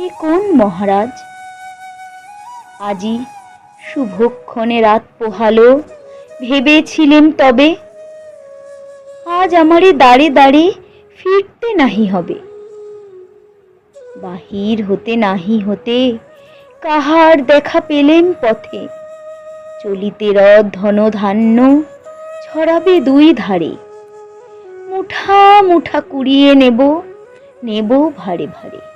এ কোন মহারাজ? আজি শুভক্ষণে রাত পোহালো, ভেবেছিলেন তবে, আজ আমারে দাঁড়ে দাঁড়ে ফিরতে নাহি হবে। বাহির হতে নাহি হতে কাহার দেখা পেলেন পথে, চলিতে রথ ধন ধান্য ছড়াবে দুই ধারে। মুঠা মুঠা কুড়িয়ে নেব নেব ভারে ভারে।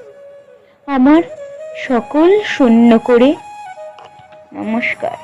আমার সকল শূন্য করে নমস্কার।